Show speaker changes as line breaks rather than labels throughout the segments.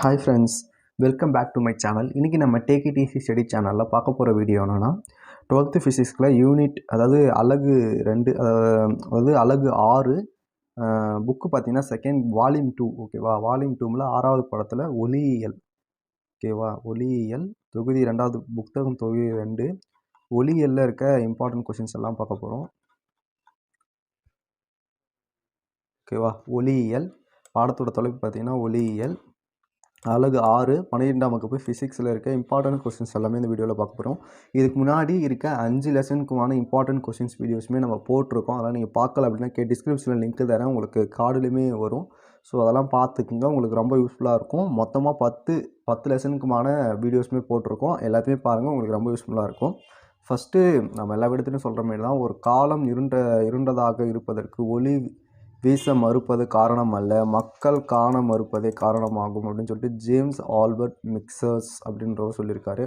Hi friends welcome back to my channel இன்றைக்கி நம்ம take it study சேனலில் பார்க்க போகிற வீடியோ என்னென்னா டுவெல்த்து ஃபிசிக்ஸில் யூனிட் அதாவது அலகு ரெண்டு அதாவது அலகு ஆறு புக்கு பார்த்திங்கன்னா செகண்ட் வால்யூம் டூ ஓகேவா வால்யூம் டூவில் ஆறாவது படத்தில் ஒளியியல் ஓகேவா ஒளியியல் தொகுதி ரெண்டாவது புத்தகம் தொகுதி ரெண்டு ஒளியியலில் இருக்க இம்பார்ட்டன்ட் கொஷின்ஸ் எல்லாம் பார்க்க போகிறோம் ஓகேவா ஒளியியல் பாடத்தோட தொலைப்பு பார்த்தீங்கன்னா ஒளியியல் அழகு ஆறு பன்னிரெண்டாம் வகுப்பு ஃபிசிக்ஸில் இருக்க இம்பார்ட்டன்ட் கொஸ்டின்ஸ் எல்லாமே இந்த வீடியோவில் பார்க்க போகிறோம் இதுக்கு முன்னாடி இருக்க அஞ்சு லெசனுக்குமான இம்பார்ட்டன்ட் கொஸ்டின்ஸ் வீடியோஸுமே நம்ம போட்டிருக்கோம். அதெல்லாம் நீங்கள் பார்க்கல அப்படின்னா கே டிஸ்கிரிப்ஷனில் லிங்க் தரேன். உங்களுக்கு கார்டுலையுமே வரும். ஸோ அதெல்லாம் பார்த்துக்குங்க. உங்களுக்கு ரொம்ப யூஸ்ஃபுல்லாக இருக்கும். மொத்தமாக பத்து பத்து லெசனுக்குமான வீடியோஸுமே போட்டிருக்கோம். எல்லாத்தையுமே பாருங்கள் உங்களுக்கு ரொம்ப யூஸ்ஃபுல்லாக இருக்கும். ஃபஸ்ட்டு நம்ம எல்லா இடத்துலையும் சொல்கிற மாதிரி தான் ஒரு காலம் இருண்ட இருண்டதாக இருப்பதற்கு ஒளி வீச மறுப்பது காரணம் அல்ல மக்கள் காண மறுப்பதே காரணமாகும் அப்படின்னு சொல்லிட்டு ஜேம்ஸ் ஆல்பர்ட் மிக்சர்ஸ் அப்படின்றவர் சொல்லியிருக்காரு.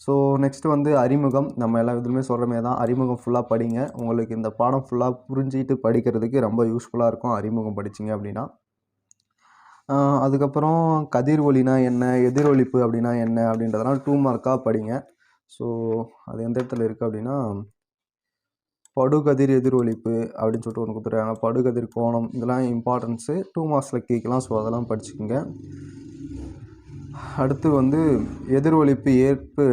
ஸோ நெக்ஸ்ட் வந்து அறிமுகம். நம்ம எல்லா இதுலையுமே சொல்கிற மாதிரி தான். அறிமுகம் ஃபுல்லாக படிங்க. உங்களுக்கு இந்த பாடம் ஃபுல்லாக புரிஞ்சிட்டு படிக்கிறதுக்கு ரொம்ப யூஸ்ஃபுல்லாக இருக்கும். அறிமுகம் படிச்சிங்க அப்படின்னா. அதுக்கப்புறம் கதிர் ஒளினா என்ன? எதிரொலிப்பு அப்படின்னா என்ன? அப்படின்றதெல்லாம் டூ மார்க்காக படிங்க. ஸோ அது எந்த இடத்துல இருக்குது அப்படின்னா படுகதிர் எதிரொலிப்பு அப்படின்னு சொல்லிட்டு ஒன்று கொடுத்துருக்காங்க. படுகதிர் கோணம் இதெல்லாம் இம்பார்ட்டன்ஸு டூ மார்க்ஸில் கேட்கலாம் ஸோ அதெல்லாம் படிச்சுக்கோங்க. அடுத்து வந்து எதிரொலிப்பு ஏற்பு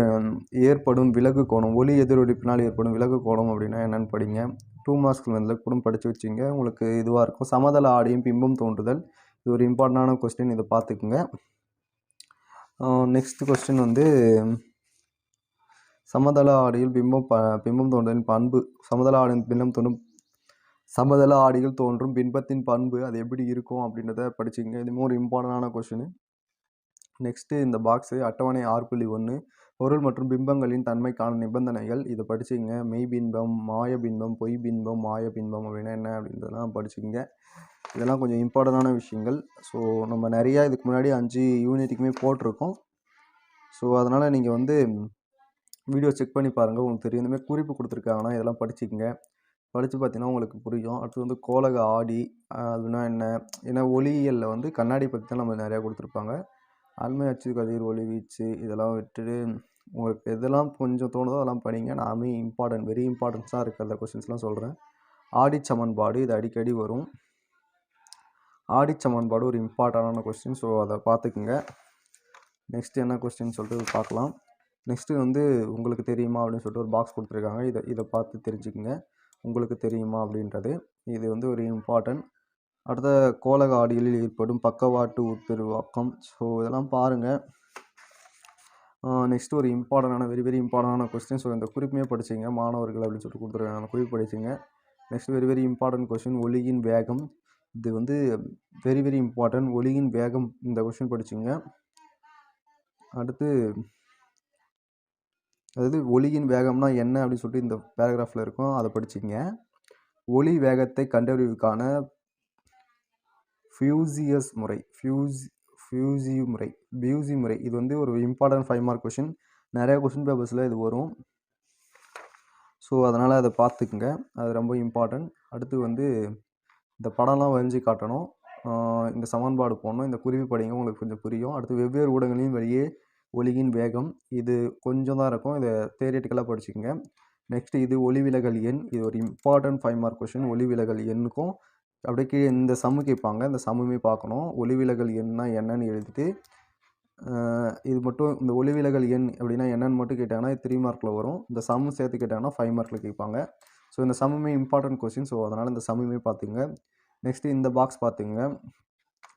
ஏற்படும் விலகு கோணம். ஒலி எதிரொலிப்பினால் ஏற்படும் விலகு கோணம் அப்படின்னா என்னென்னு படிங்க. டூ மார்க்ஸில் வந்து கூட படித்து வச்சுங்க உங்களுக்கு இதுவாக இருக்கும். சமதள ஆடியும் பிம்பம் தோன்றுதல். இது ஒரு இம்பார்ட்டண்டான கொஸ்டின் இதை பார்த்துக்குங்க. நெக்ஸ்ட் கொஸ்டின் வந்து சமதள ஆடியில் பிம்பம் ப பிம்பம் தோன்றுதலின் பண்பு சமதள ஆடியின் பின்னம் தோன்றும் சமதள ஆடியில் தோன்றும் பின்பத்தின் பண்பு அது எப்படி இருக்கும் அப்படின்றத படிச்சுங்க இது மோர் இம்பார்ட்டண்டான கொஸ்டின் நெக்ஸ்ட்டு இந்த பாக்ஸு அட்டவணை ஆறு புள்ளி ஒன்று பொருள் மற்றும் பிம்பங்களின் தன்மைக்கான நிபந்தனைகள். இதை படிச்சுங்க மெய் பின்பம் மாய பின்பம் பொய் பின்பம் மாய பின்பம் அப்படின்னா என்ன அப்படின்றதெல்லாம் படிச்சுங்க இதெல்லாம் கொஞ்சம் இம்பார்ட்டண்டான விஷயங்கள். ஸோ நம்ம நிறையா இதுக்கு முன்னாடி அஞ்சு யூனிட்டுக்குமே போட்டிருக்கோம். ஸோ அதனால் நீங்கள் வந்து வீடியோ செக் பண்ணி பாருங்கள் உங்களுக்கு தெரியும். இந்தமாதிரி குறிப்பு கொடுத்துருக்காங்கன்னா இதெல்லாம் படிச்சுக்கோங்க. படித்து பார்த்தீங்கன்னா உங்களுக்கு புரியும். அடுத்து வந்து கோலக ஆடி அதுனா என்ன? ஏன்னா ஒளியியலில் வந்து கண்ணாடி பற்றி தான் நம்ம நிறையா கொடுத்துருப்பாங்க. அண்மை அச்சு கதிர் ஒளி வீச்சு இதெல்லாம் விட்டுட்டு உங்களுக்கு எதெல்லாம் கொஞ்சம் தோணுதோ அதெல்லாம் படிங்க. நாமே இம்பார்ட்டன்ட் வெரி இம்பார்ட்டன்ஸாக இருக்கிற கொஷின்ஸ்லாம் சொல்கிறேன் ஆடி சமன்பாடு இது அடிக்கடி வரும். ஆடி சமன்பாடு ஒரு இம்பார்ட்டண்டான கொஸ்டின் ஸோ அதை பார்த்துக்குங்க. நெக்ஸ்ட் என்ன கொஸ்டின் சொல்லிட்டு பார்க்கலாம். நெக்ஸ்ட்டு வந்து உங்களுக்கு தெரியுமா? அப்படின்னு சொல்லிட்டு ஒரு பாக்ஸ் கொடுத்துருக்காங்க. இதை இதை பார்த்து தெரிஞ்சுக்குங்க. உங்களுக்கு தெரியுமா? அப்படின்றது. இது வந்து ஒரு இம்பார்ட்டன்ட் அடுத்த கோலக ஆடிகளில் ஏற்படும் பக்கவாட்டு உட்பெருவாக்கம். ஸோ இதெல்லாம் பாருங்கள் நெக்ஸ்ட் ஒரு இம்பார்ட்டண்டான வெரி வெரி இம்பார்ட்டண்டான கொஸ்டின் ஸோ இந்த குறிப்புமே படிச்சிங்க. மாணவர்கள் அப்படின்னு சொல்லிட்டு கொடுத்துருக்காங்க. அந்த குறிப்பு படிச்சிங்க. Next very very important question ஒளியின் வேகம். இது வந்து வெரி வெரி இம்பார்ட்டன்ட் ஒளியின் வேகம் இந்த கொஸ்டின் படிச்சுங்க. அடுத்து அதாவது ஒளியின் வேகம்னா என்ன அப்படின்னு சொல்லிட்டு இந்த பேராகிராஃபில் இருக்கும். அதை படிச்சிங்க ஒளி வேகத்தை கண்டறிவுக்கான ஃபியூசியஸ் முறை ஃபியூஸ் ஃபியூசி முறை பியூசி முறை. இது வந்து ஒரு இம்பார்ட்டன்ட் ஃபைவ் மார்க் கொஷின் நிறைய கொஷின் பேப்பர்ஸில் இது வரும். ஸோ அதனால் அதை பார்த்துக்குங்க. அது ரொம்ப இம்பார்ட்டன்ட் அடுத்து வந்து இந்த படம்லாம் வரைஞ்சி காட்டணும். இந்த சமன்பாடு போடணும். இந்த குருவி படிங்க உங்களுக்கு கொஞ்சம் புரியும். அடுத்து வெவ்வேறு ஊடகங்களையும் வழியே ஒளியின் வேகம். இது கொஞ்சம் தான் இருக்கும். இதை தேரியட்டிக்கலாக படிச்சுக்கோங்க. நெக்ஸ்ட் இது ஒளிவிலகல் எண். இது ஒரு இம்பார்ட்டன்ட் ஃபைவ் மார்க் கொஷின் ஒளிவிலகல் எண்ணுக்கும் அப்படியே கீழே இந்த சம்மு கேட்பாங்க இந்த சம்முமே பார்க்கணும். ஒளிவிலகல் எண்ணா என்னன்னு எழுதிட்டு இது மட்டும் இந்த ஒளிவிலகல் எண் அப்படின்னா என்னன்னு மட்டும் கேட்டாங்கன்னா த்ரீ மார்க்கில் வரும். இந்த சம்மு சேர்த்து கேட்டாங்கன்னா ஃபைவ் மார்க்கில் கேட்பாங்க. ஸோ இந்த சம்முமே இம்பார்ட்டன்ட் கொஸ்டின் ஸோ அதனால் இந்த சம்முமே பார்த்துங்க நெக்ஸ்ட்டு இந்த பாக்ஸ் பார்த்துங்க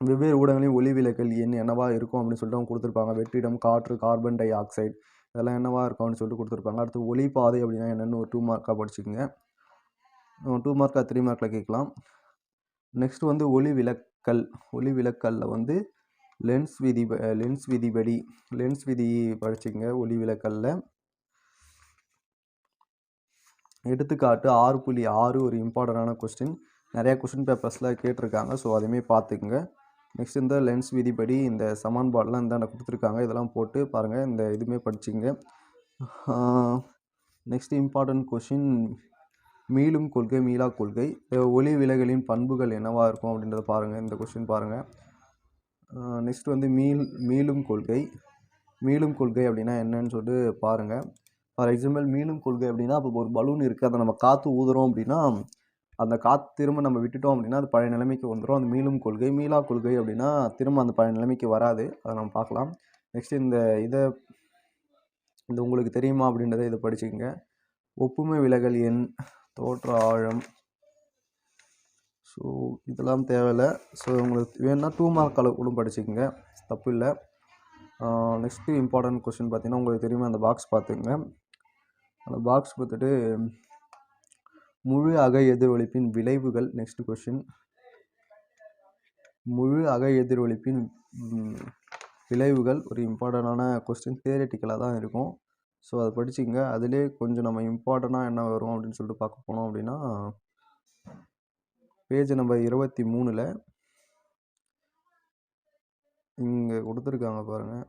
வெவ்வேறு ஊடகங்களின் ஒளிவிலகல் எண் என்னவா இருக்கும் அப்படின்னு சொல்லிட்டு அவங்க கொடுத்துருப்பாங்க. வெற்றிடம் காற்று கார்பன் டை ஆக்சைடு இதெல்லாம் என்னவா இருக்கும் அப்படின்னு சொல்லிட்டு கொடுத்துருப்பாங்க. அடுத்து ஒளி பாதை அப்படின்னா என்னென்னு ஒரு டூ மார்க்காக படிச்சுக்கோங்க. டூ மார்க்காக த்ரீ மார்க்கில் கேட்கலாம். நெக்ஸ்ட் வந்து ஒளி விலக்கல். ஒளி விலக்கல்ல வந்து லென்ஸ் விதி லென்ஸ் விதிபடி லென்ஸ் விதி படிச்சுக்கங்க. ஒளி விலக்கல்ல. எடுத்துக்காட்டு ஆறு புள்ளி ஆறு ஒரு இம்பார்ட்டண்டான கொஸ்டின் நிறையா கொஸ்டின் பேப்பர்ஸில் கேட்டிருக்காங்க. ஸோ அதையுமே பார்த்துக்குங்க. நெக்ஸ்ட் இந்த லென்ஸ் விதிப்படி இந்த சமன்பாடெலாம் இந்தாண்ட கொடுத்துருக்காங்க. இதெல்லாம் போட்டு பாருங்கள் இந்த இதுவுமே படிச்சுங்க நெக்ஸ்ட் இம்பார்ட்டன்ட் கொஷின் மீளும் கொள்கை மீளா கொள்கை. ஒளி விலகலின் பண்புகள் என்னவாக இருக்கும் அப்படின்றத பாருங்கள் இந்த கொஷின் பாருங்கள் நெக்ஸ்ட் வந்து மீள் மீளும் கொள்கை. மீளும் கொள்கை அப்படின்னா என்னன்னு சொல்லிட்டு பாருங்கள் ஃபார் எக்ஸாம்பிள் மீளும் கொள்கை அப்படின்னா இப்போ ஒரு பலூன் இருக்குது அதை நம்ம காற்று ஊதுறோம் அப்படின்னா அந்த காற்று திரும்ப நம்ம விட்டுட்டோம் அப்படின்னா அது பழைய நிலைமைக்கு வந்துடும் அந்த மீளும் கொள்கை மீளா கொள்கை அப்படின்னா திரும்ப அந்த பழைய நிலைமைக்கு வராது. அதை நம்ம பார்க்கலாம். நெக்ஸ்ட் இந்த இதை இந்த உங்களுக்கு தெரியுமா அப்படின்றத இதை படிச்சுக்கோங்க. ஒப்புமை விலகல் எண் தோற்ற ஆழம். ஸோ இதெல்லாம் தேவையில்லை. ஸோ உங்களுக்கு வேணுன்னா டூ மார்க் அளவு கூட படிச்சுக்கோங்க. தப்பு இல்லை. நெக்ஸ்ட்டு இம்பார்ட்டன்ட் கொஸ்டின் பார்த்தீங்கன்னா உங்களுக்கு தெரியுமா? அந்த பாக்ஸ் பார்த்துங்க அந்த பாக்ஸ் பார்த்துட்டு முழு அக எதிரொலிப்பின் விளைவுகள் நெக்ஸ்ட் கொஷின் முழு அக எதிரொலிப்பின் விளைவுகள் ஒரு இம்பார்ட்டண்டான கொஸ்டின் தியரட்டிக்கலாக தான் இருக்கும். ஸோ அதை படிச்சுங்க அதிலே கொஞ்சம் நம்ம இம்பார்ட்டண்ட்டாக என்ன வரும் அப்படின்னு சொல்லிட்டு பார்க்க போனோம் அப்படின்னா பேஜ் நம்பர் இருபத்தி மூணில் இங்கே கொடுத்துருக்காங்க பாருங்கள்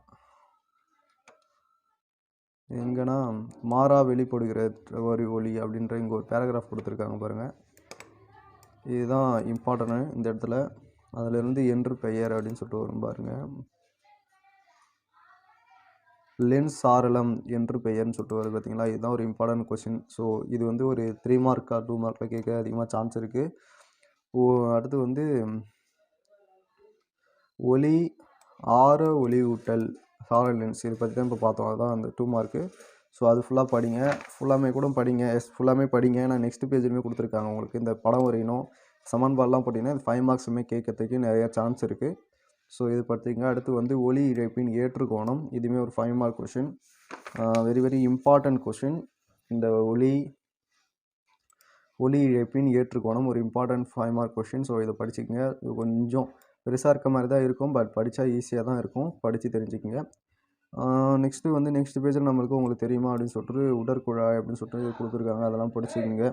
எங்கன்னா மாறா வெளிப்படுகிற வரி ஒளி அப்படின்ற இங்கே ஒரு பேராகிராஃப் கொடுத்துருக்காங்க பாருங்கள் இதுதான் இம்பார்ட்டனு இந்த இடத்துல. அதிலிருந்து என்று பெயர் அப்படின்னு சொல்லிட்டு வரும் பாருங்கள் லென்ஸ் சாரளம் என்று பெயர்னு சொல்லிட்டு வருது பார்த்தீங்களா இதுதான் ஒரு இம்பார்ட்டன்ட் கொஷின் ஸோ இது வந்து ஒரு த்ரீ மார்க்காக டூ மார்க்கில் கேட்க அதிகமாக சான்ஸ் இருக்குது ஓ அடுத்து வந்து ஒளி ஆர ஒளியூட்டல் சாரல் லென்ஸ் இது பற்றி தான் இப்போ பார்த்தோம். அதுதான் அந்த டூ மார்க்கு ஸோ அது ஃபுல்லாக படிங்க. ஃபுல்லாமே கூட படிங்க. எஸ் ஃபுல்லாமே படிங்க. நான் நெக்ஸ்ட் பேஜ்லையுமே கொடுத்துருக்காங்க உங்களுக்கு. இந்த படம் வரையணும். சமன்பாடெலாம் போட்டிங்கன்னா இது ஃபைவ் மார்க்ஸுமே கேட்கறதுக்கு நிறைய சான்ஸ் இருக்குது ஸோ இது பார்த்தீங்கன்னா அடுத்து வந்து ஒளி இழப்பின் ஏற்றுக்கோணம். இதுவுமே ஒரு five mark question very very important question இந்த ஒளி ஒளி இழப்பின் ஏற்றுக்கோணம் ஒரு important five mark question so இதை படிச்சுக்கங்க. இது கொஞ்சம் பெருசாக இருக்க மாதிரி தான் இருக்கும். பட் படித்தா ஈஸியாக தான் இருக்கும். படித்து தெரிஞ்சுக்கங்க. நெக்ஸ்ட்டு வந்து நெக்ஸ்ட் பேஜில் நம்மளுக்கு உங்களுக்கு தெரியுமா அப்படின்னு சொல்லிட்டு உடற்குழாய் அப்படின்னு சொல்லிட்டு கொடுத்துருக்காங்க. அதெல்லாம் படிச்சுக்கோங்க.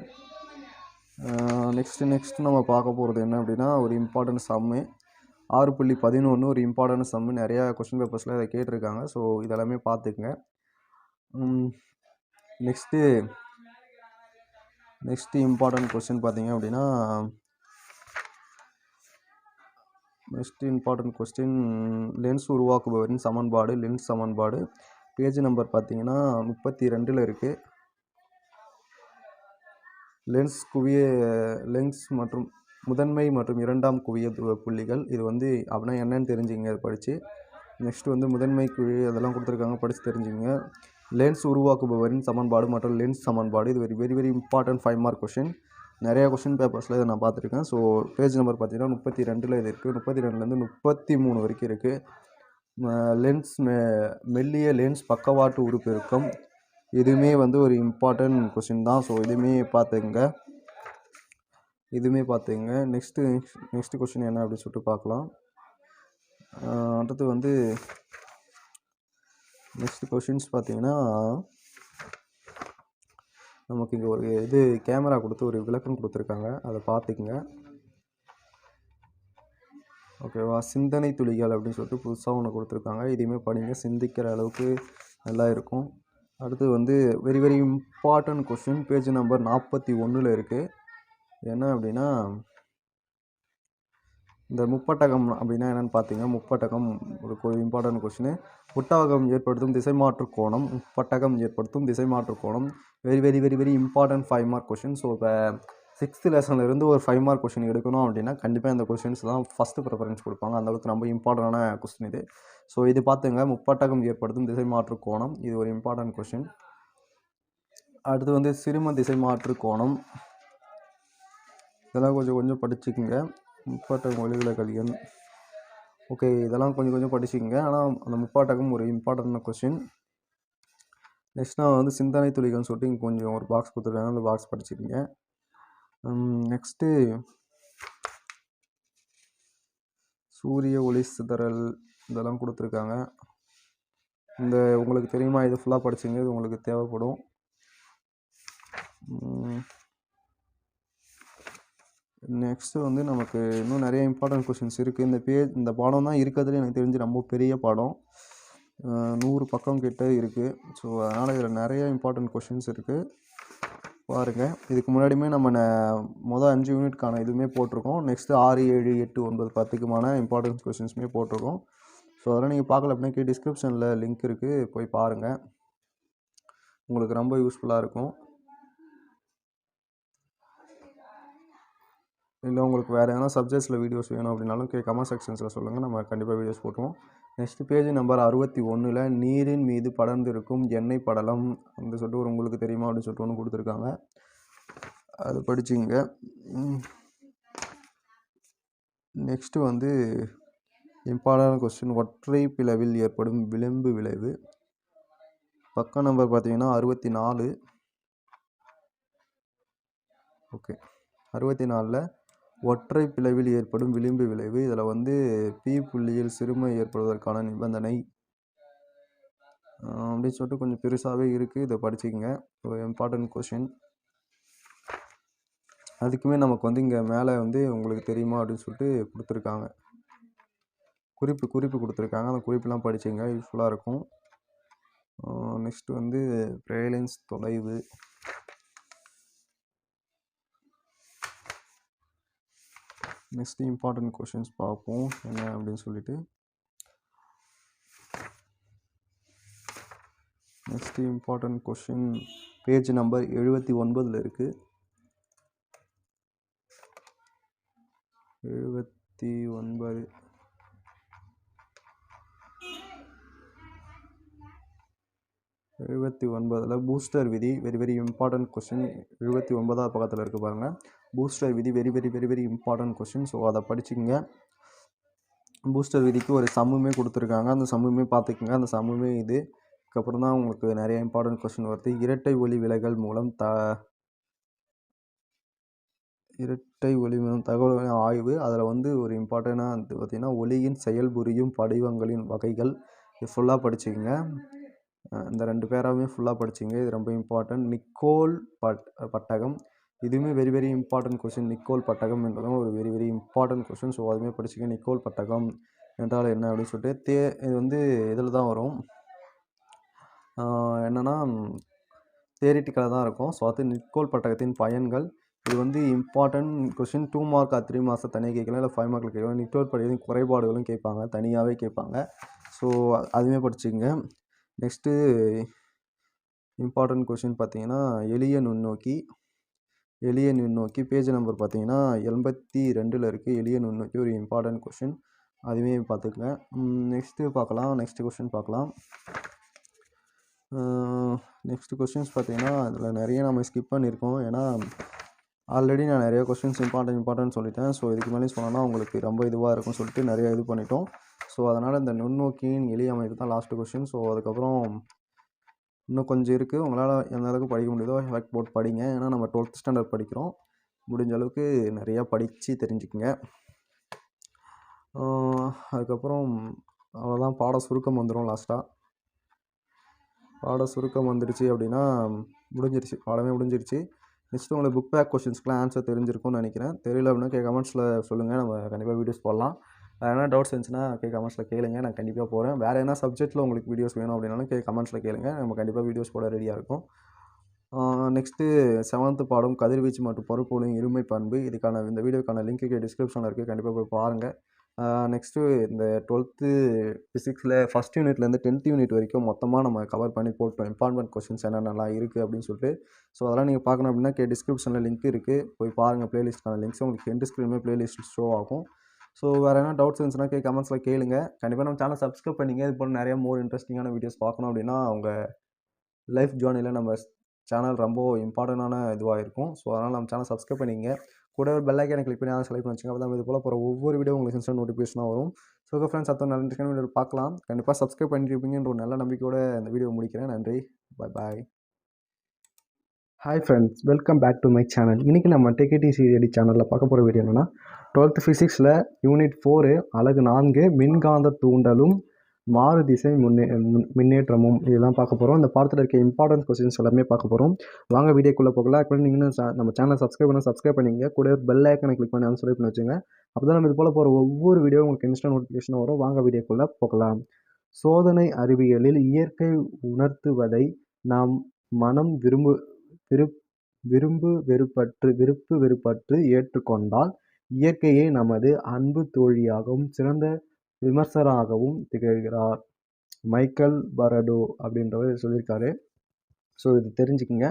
நெக்ஸ்ட்டு நெக்ஸ்ட்டு நம்ம பார்க்க போகிறது என்ன அப்படின்னா ஒரு இம்பார்ட்டன்ட் சம்மு ஆறு புள்ளி பதினொன்று ஒரு இம்பார்ட்டன்ட் சம்மு நிறையா கொஸ்டின் பேப்பர்ஸில் இதை கேட்டிருக்காங்க. ஸோ இதெல்லாமே பார்த்துக்குங்க. நெக்ஸ்ட்டு நெக்ஸ்ட்டு இம்பார்ட்டன்ட் கொஸ்டின் பார்த்தீங்க அப்படின்னா நெக்ஸ்ட் இம்பார்ட்டண்ட் கொஸ்டின் லென்ஸ் உருவாக்குபவரின் சமன்பாடு லென்ஸ் சமன்பாடு. பேஜ் நம்பர் பார்த்தீங்கன்னா முப்பத்தி ரெண்டில் இருக்குது லென்ஸ் குவிய லென்ஸ் மற்றும் முதன்மை மற்றும் இரண்டாம் குவிய புள்ளிகள். இது வந்து அப்படின்னா என்னன்னு தெரிஞ்சுங்க அதை படித்து நெக்ஸ்ட் வந்து முதன்மை குழி அதெல்லாம் கொடுத்துருக்காங்க படித்து தெரிஞ்சுங்க லென்ஸ் உருவாக்குபவரின் சமன்பாடு மற்றும் லென்ஸ் சமன்பாடு. இது very very very important five mark question நிறையா கொஷின் பேப்பர்ஸில் இதை நான் பார்த்துருக்கேன். ஸோ பேஜ் நம்பர் பார்த்தீங்கன்னா முப்பத்தி ரெண்டில் இது இருக்குது முப்பத்தி ரெண்டுலேருந்து முப்பத்தி மூணு வரைக்கும் இருக்குது லென்ஸ் மெ மெல்லிய லென்ஸ் பக்கவாட்டு உறுப்பு இருக்கும். இதுவுமே வந்து ஒரு இம்பார்ட்டன்ட் கொஷின் தான். ஸோ இதுவுமே பார்த்துங்க. இதுவுமே பார்த்துங்க. நெக்ஸ்ட்டு நெக்ஸ்ட் கொஷின் என்ன அப்படின்னு சொல்லிட்டு பார்க்கலாம். அடுத்து வந்து நெக்ஸ்ட் கொஷின்ஸ் பார்த்தீங்கன்னா நமக்கு இங்கே ஒரு இது கேமரா கொடுத்து ஒரு விளக்கம் கொடுத்துருக்காங்க. அதை பார்த்துக்குங்க. ஓகேவா? சிந்தனை துளிகள் அப்படின்னு சொல்லிட்டு புதுசாக ஒன்று கொடுத்துருக்காங்க. இதையுமே படிங்க. சிந்திக்கிற அளவுக்கு நல்லா இருக்கும். அடுத்து வந்து very very important question page number நாற்பத்தி ஒன்றில் இருக்குது என்ன அப்படின்னா இந்த முப்பட்டகம் அப்படின்னா என்னென்னு பார்த்தீங்கன்னா முப்பட்டகம் ஒரு இம்பார்ட்டன்ட் கொஷின் புட்டகம் ஏற்படுத்தும் திசை மாற்று கோணம் முப்பட்டகம் ஏற்படுத்தும் திசை மாற்று கோணம். Very very very very important five mark question so இப்போ சிக்ஸ்த்து லெசன்லேருந்து ஒரு ஃபைவ் மார்க் கொஷின் எடுக்கணும் அப்படின்னா கண்டிப்பாக இந்த கொஷின்ஸ் தான் ஃபஸ்ட்டு ப்ரிஃபரன்ஸ் கொடுப்பாங்க. அந்தளவுக்கு ரொம்ப இம்பார்ட்டண்டான கொஸ்டின் இது. ஸோ இது பார்த்துங்க. முப்பட்டகம் ஏற்படுத்தும் திசை மாற்று கோணம். இது ஒரு இம்பார்ட்டன்ட் கொஷின் அடுத்து வந்து சிறும திசை மாற்று கோணம். இதெல்லாம் கொஞ்சம் கொஞ்சம் படிச்சுக்குங்க. முப்பாட்டகம் ஒளிவிலகல் எண் ஓகே இதெல்லாம் கொஞ்சம் கொஞ்சம் படிச்சுக்கோங்க. ஆனால் அந்த முப்பாட்டகம் ஒரு இம்பார்ட்டன்ட் கொஷின் நெக்ஸ்ட் நான் வந்து சிந்தனை துளிகள்னு சொல்லிட்டு இங்கே கொஞ்சம் ஒரு பாக்ஸ் கொடுத்துருக்காங்க. அந்த பாக்ஸ் படிச்சுக்கங்க. நெக்ஸ்ட்டு சூரிய ஒளி சிதறல் இதெல்லாம் கொடுத்துருக்காங்க. இந்த உங்களுக்கு தெரியுமா? இது ஃபுல்லாக படிச்சுங்க இது உங்களுக்கு தேவைப்படும். நெக்ஸ்ட்டு வந்து நமக்கு இன்னும் நிறைய இம்பார்ட்டன்ட் கொஷின்ஸ் இருக்குது இந்த பே இந்த பாடம் தான் இருக்கிறதுல எனக்கு தெரிஞ்சு ரொம்ப பெரிய பாடம். நூறு பக்கம் கிட்ட இருக்குது ஸோ அதனால் இதில் நிறைய இம்பார்ட்டன்ட் கொஷின்ஸ் இருக்குது பாருங்கள் இதுக்கு முன்னாடியுமே நம்ம ந மொதல் அஞ்சு யூனிட்க்கான இதுவுமே போட்டிருக்கோம். நெக்ஸ்ட்டு ஆறு ஏழு எட்டு ஒன்பது பத்துக்குமான இம்பார்ட்டன்ஸ் கொஷின்ஸுமே போட்டிருக்கோம். ஸோ அதெல்லாம் நீங்கள் பார்க்கல அப்படின்னா கீழே டிஸ்கிரிப்ஷனில் லிங்க் இருக்குது போய் பாருங்கள் உங்களுக்கு ரொம்ப யூஸ்ஃபுல்லாக இருக்கும். இல்லை உங்களுக்கு வேறு எதனா சப்ஜெக்ட்ஸில் வீடியோஸ் வேணும் அப்படின்னாலும் கே கமெண்ட் செக்ஷன்ஸில் சொல்லுங்கள் நம்ம கண்டிப்பாக வீடியோஸ் போட்டுவோம் நெக்ஸ்ட்டு பேஜ் நம்பர் அறுபத்தி ஒன்றில் நீரின் மீது படர்ந்திருக்கும் எண்ணெய் படலம் அப்படின்னு சொல்லிட்டு ஒரு உங்களுக்கு தெரியுமா அப்படின்னு சொல்லிட்டு ஒன்று கொடுத்துருக்காங்க. அது படிச்சுங்க நெக்ஸ்ட்டு வந்து இம்பார்ட்டன்ட் கொஸ்டின் ஒற்றை பிளவில் ஏற்படும் விளிம்பு விளைவு. பக்கம் நம்பர் பார்த்தீங்கன்னா அறுபத்தி நாலு. ஓகே அறுபத்தி நாலில் ஒற்றை பிளவில் ஏற்படும் விளிம்பு விளைவு. இதில் வந்து பி புள்ளியில் சிறுமை ஏற்படுவதற்கான நிபந்தனை. அப்படின்னு சொல்லிட்டு கொஞ்சம் பெருசாகவே இருக்குது இதை படிச்சுக்கோங்க. ஒரு இம்பார்ட்டன்ட் கொஷின் அதுக்குமே நமக்கு வந்து இங்கே மேலே வந்து உங்களுக்கு தெரியுமா? அப்படின்னு சொல்லிட்டு கொடுத்துருக்காங்க. குறிப்பு குறிப்பு கொடுத்துருக்காங்க. அந்த குறிப்பெலாம் படிச்சுங்க யூஸ்ஃபுல்லாக இருக்கும். நெக்ஸ்ட்டு வந்து பிரேலன்ஸ் தொலைவு. நெக்ஸ்ட்டு இம்பார்ட்டன்ட் கொஷின்ஸ் பார்ப்போம். என்ன அப்படின்னு சொல்லிட்டு. Next important question page number எழுபத்தி ஒன்பதில் இருக்குது எழுபத்தி ஒன்பது. எழுபத்தி ஒன்பதில் பூஸ்டர் விதி வெரி வெரி இம்பார்ட்டன்ட் கொஷின் எழுபத்தி ஒன்பதாவது பக்கத்தில் இருக்குது பாருங்கள் பூஸ்டர் விதி very very very very important question so அதை படிச்சுங்க பூஸ்டர் விதிக்கு ஒரு சம்முமே கொடுத்துருக்காங்க. அந்த சம்முமே பார்த்துக்குங்க. அந்த சம்முமே இது. அதுக்கப்புறம் தான் உங்களுக்கு நிறைய இம்பார்ட்டன்ட் கொஷின் வருது. இரட்டை ஒளி விலகல் மூலம் த இரட்டை ஒளி மூலம் தகவல் ஆய்வு. அதில் வந்து ஒரு இம்பார்ட்டண்ட்டாக வந்து பார்த்திங்கன்னா ஒளியின் செயல்புரியும் படிவங்களின் வகைகள். இது ஃபுல்லாக படிச்சுக்கோங்க. இந்த ரெண்டு பேராவையும் ஃபுல்லாக படிச்சிங்க. இது ரொம்ப இம்பார்ட்டன்ட் நிக்கோல் பட் பட்டகம். இதுவுமே very very important question Nicol பட்டகம் என்பதும் ஒரு very very important question so அதுவுமே படிச்சுங்க. நிக்கோல் பட்டகம் என்றால் என்ன அப்படின்னு சொல்லிட்டு தே இது வந்து இதில் தான் வரும். என்னென்னா தேரிட்டிக்கலாக தான் இருக்கும். ஸோ அது நிக்கோல் பட்டகத்தின் பயன்கள். இது வந்து important question two mark three மாதம் தனியாக கேட்கலாம். இல்லை ஃபைவ் மார்க்கில் கேட்கலாம். நிக்கோல் பட்டகத்தின் குறைபாடுகளும் கேட்பாங்க. தனியாகவே கேட்பாங்க. ஸோ அதுவுமே படிச்சுங்க. நெக்ஸ்ட்டு இம்பார்ட்டன்ட் கொஷின் பார்த்தீங்கன்னா எளிய நுண்ணோக்கி எளிய நுண்ணோக்கி பேஜ் நம்பர் பார்த்தீங்கன்னா எண்பத்தி ரெண்டில் இருக்குது எளிய நுண்ணோக்கி ஒரு இம்பார்ட்டன்ட் கொஷின் அதுவே பார்த்துக்கங்க. நெக்ஸ்ட்டு பார்க்கலாம். நெக்ஸ்ட்டு கொஷின் பார்க்கலாம். நெக்ஸ்ட்டு கொஷின்ஸ் பார்த்தீங்கன்னா அதில் நிறைய நம்ம ஸ்கிப் பண்ணியிருக்கோம். ஏன்னா ஆல்ரெடி நான் நிறைய கொஸ்டின்ஸ் இம்பார்ட்டன்ட் இம்பார்ட்டன்ட் சொல்லிட்டேன். ஸோ இதுக்கு மேலே சொன்னால் உங்களுக்கு ரொம்ப இதுவாக இருக்கும்னு சொல்லிட்டு நிறைய இது பண்ணிட்டோம். ஸோ அதனால் இந்த நுண்ணோக்கியின் எளிய அமைப்பு தான் லாஸ்ட்டு கொஸ்டின் ஸோ அதுக்கப்புறம் இன்னும் கொஞ்சம் இருக்குது உங்களால் எந்த அளவுக்கு படிக்க முடியுதோ எஃபெக்ட் போட்டு படிங்க. ஏன்னா நம்ம டுவெல்த் ஸ்டாண்டர்ட் படிக்கிறோம். முடிஞ்ச அளவுக்கு நிறையா படித்து தெரிஞ்சுக்குங்க. அதுக்கப்புறம் அவ்வளோதான் பாட சுருக்கம் வந்துடும் லாஸ்ட்டாக பாட சுருக்கம் வந்துடுச்சு அப்படின்னா முடிஞ்சிருச்சு. பாடமே முடிஞ்சிருச்சு. நெக்ஸ்ட்டு உங்களுக்கு புக் பேக் கொஷின்ஸ்க்குலாம் ஆன்சர் தெரிஞ்சிருக்கும்னு நினைக்கிறேன். தெரியல அப்படின்னா கே கமெண்ட்ஸில் சொல்லுங்கள் நம்ம கண்டிப்பாக வீடியோஸ் போடலாம். வேறு எதனா டவுட்ஸ் இருந்துச்சுன்னா கே கமெண்ட்ஸில் கேளுங்க. நான் கண்டிப்பாக போகிறேன் வேறு என்ன சப்ஜெக்ட்டில் உங்களுக்கு வீடியோஸ் வேணும் அப்படின்னாலும் கே கமெண்ட்ஸில் கேளுங்க. நம்ம கண்டிப்பாக வீடியோஸ் போட ரெடியாக இருக்கும். நெக்ஸ்ட்டு செவன்த்து பாடம் கதிர்வீச்சு மற்றும் பருப்பொருளின் இருமை பண்பு. இதுக்கான இந்த வீடியோக்கான லிங்க்கு டிஸ்கிரிப்ஷனில் இருக்குது கண்டிப்பாக போய் பாருங்கள் நெக்ஸ்ட்டு இந்த டுவெல்த்து ஃபிசிக்ஸில் ஃபஸ்ட் யூனிட்லேருந்து டென்த் யூனிட் வரைக்கும் மொத்தமாக நம்ம கவர் பண்ணி போட்டோம். இம்பார்ட்டன்ட் கொஷின்ஸ் என்னென்னலாம் இருக்குது அப்படின்னு சொல்லிட்டு. ஸோ அதெல்லாம் நீங்கள் பார்க்கணும் அப்படின்னா கே டிஸ்கிரிப்ஷனில் லிங்க் இருக்குது போய் பாருங்கள் ப்ளேலிஸ்ட்டான லிங்க்ஸ் உங்களுக்கு எண்டு ஸ்க்ரீனுமே ப்ளேலிஸ்ட் ஷோ ஆகும். ஸோ வேறு என்ன டவுட்ஸ் இருந்துச்சுன்னா கே கமெண்ட்ஸில் கேளுங்க. கண்டிப்பாக நம்ம சேனல் சப்ஸ்கிரைப் பண்ணிங்க. இது போல் நிறைய மோர் இன்ட்ரெஸ்டிங்கான வீடியோஸ் பார்க்கணும் அப்படின்னா உங்கள் லைஃப் ஜேர்னியில் நம்ம சேனல் ரொம்ப இம்பார்ட்டண்ட்டான இதுவாக இருக்கும். ஸோ அதனால் நம்ம சேனல் சப்ஸ்கிரைப் பண்ணிங்க. கூட ஒரு பெல் ஐக்கானை கிளிக் பண்ணி அதை செலக்ட் பண்ணி வச்சுக்கோங்க. அப்போ தான் இது போல் போகிற ஒவ்வொரு வீடியோ உங்களுக்கு இன்ஸ்டன்ட் நோட்டிஃபிகேஷனாக வரும். ஸோ ஓகே ஃப்ரெண்ட்ஸ் அத்தனை நல்ல வீடியோ பார்க்கலாம். கண்டிப்பாக சப்ஸ்கிரைப் பண்ணியிருப்பீங்கன்ற ஒரு நல்ல நம்பிக்கையோட இந்த வீடியோ முடிக்கிறேன். நன்றி. Bye bye
hi friends welcome back to my channel இன்றைக்கி நம்ம டிகேடி சிடி சேனலில் பார்க்க போகிற வீடியோ என்னென்னா டுவெல்த் ஃபிசிக்ஸில் யூனிட் ஃபோரு அழகு நான்கு மின்காந்த தூண்டலும் மாறு திசை முன்னே முன்- முன்னேற்றமும் இதெல்லாம் பார்க்க போகிறோம் இந்த பாடத்தில் இருக்க இம்பார்ட்டன்ட் கொஸ்டின்ஸ் எல்லாமே பார்க்க போகிறோம் வாங்க வீடியோக்குள்ளே போகலாம். இப்போ நீங்கள் ச- நம்ம சேனலை சப்ஸ்கிரைப் பண்ண சப்ஸ்கிரைப் பண்ணிங்க. கூட பெல் ஐக்கனை கிளிக் பண்ணி சொல்லி பண்ணி வச்சுங்க. அப்போ தான் நம்ம இது போல் போகிற ஒவ்வொரு வீடியோ உங்களுக்கு இன்ஸ்டன்ட் நோட்டிஃபிகேஷன் வரும். வாங்க வீடியோக்குள்ளே போகலாம். சோதனை அறிவியலில் இயற்கை உணர்த்துவதை நாம் மனம் விரும்பு விரு விரும்பு வெறுப்பற்று விருப்பு வெறுப்பற்று ஏற்றுக்கொண்டால் இயற்கையே நமது அன்பு தோழியாகவும் சிறந்த விமர்சகராகவும் திகழ்கிறார். மைக்கேல் பரடோ அப்படின்றவர் சொல்லியிருக்காரு. ஸோ இது தெரிஞ்சுக்குங்க.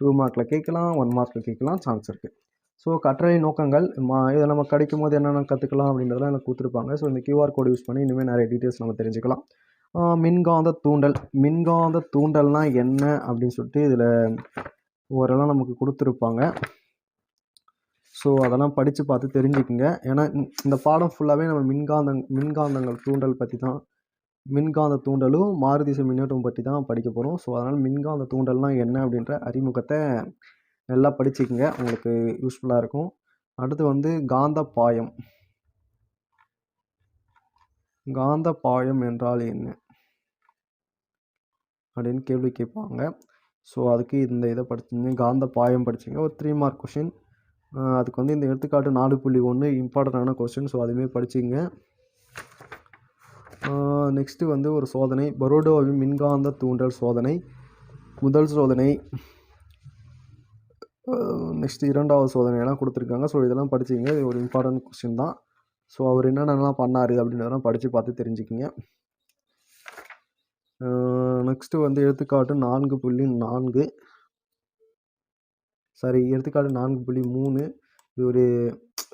டூ மார்க்கில் கேட்கலாம் ஒன் மார்க்கில் கேட்கலாம் சான்ஸ் இருக்குது ஸோ கற்றலை நோக்கங்கள் மா இதை நம்ம கிடைக்கும் போது என்னென்ன கற்றுக்கலாம் அப்படின்றதெல்லாம் எனக்கு கொடுத்துருப்பாங்க. ஸோ இந்த கியூஆர் கோடு யூஸ் பண்ணி இனிமேல் நிறைய டீட்டெயில்ஸ் நம்ம தெரிஞ்சுக்கலாம். மின்காந்த தூண்டல். மின்காந்த தூண்டல்னால் என்ன அப்படின்னு சொல்லிட்டு இதில் ஓரெல்லாம் நமக்கு கொடுத்துருப்பாங்க. ஸோ அதெல்லாம் படித்து பார்த்து தெரிஞ்சுக்குங்க. ஏன்னா இந்த- பாடம் ஃபுல்லாகவே நம்ம மின்காந்தங் மின்காந்தங்கள் தூண்டல் பற்றி தான் மின்காந்த தூண்டலும் மாறுதிசை மின்னோட்டம் பற்றி தான் படிக்க போகிறோம் ஸோ அதனால் மின்காந்த தூண்டல்னால் என்ன அப்படின்ற அறிமுகத்தை நல்லா படிச்சுக்கோங்க. உங்களுக்கு யூஸ்ஃபுல்லாக இருக்கும். அடுத்து வந்து காந்த பாயம் காந்த பாயம் என்றால் என்ன? அப்படின்னு கேள்வி கேட்பாங்க. ஸோ அதுக்கு இந்த இதை படிச்சிங்க. காந்த பாயம் படிச்சிங்க. ஒரு த்ரீ மார்க் கொஷின் அதுக்கு வந்து இந்த எடுத்துக்காட்டு நாலு புள்ளி ஒன்று இம்பார்ட்டண்டான கொஸ்டின் ஸோ அதுவுமே படிச்சிங்க. நெக்ஸ்ட்டு வந்து ஒரு சோதனை. பரோடோவின் மின்காந்த தூண்டல் சோதனை. முதல் சோதனை. நெக்ஸ்ட் இரண்டாவது சோதனையெல்லாம் கொடுத்துருக்காங்க. ஸோ இதெல்லாம் படிச்சிங்க. இது ஒரு இம்பார்ட்டன்ட் கொஸ்டின் தான். ஸோ அவர் என்னென்னலாம் பண்ணார் அப்படின்றதெல்லாம் படித்து பார்த்து தெரிஞ்சுக்கிங்க. நெக்ஸ்ட்டு வந்து எடுத்துக்காட்டு நான்கு புள்ளி நான்கு. சாரி எடுத்துக்காட்டு நான்கு புள்ளி மூணு. இது ஒரு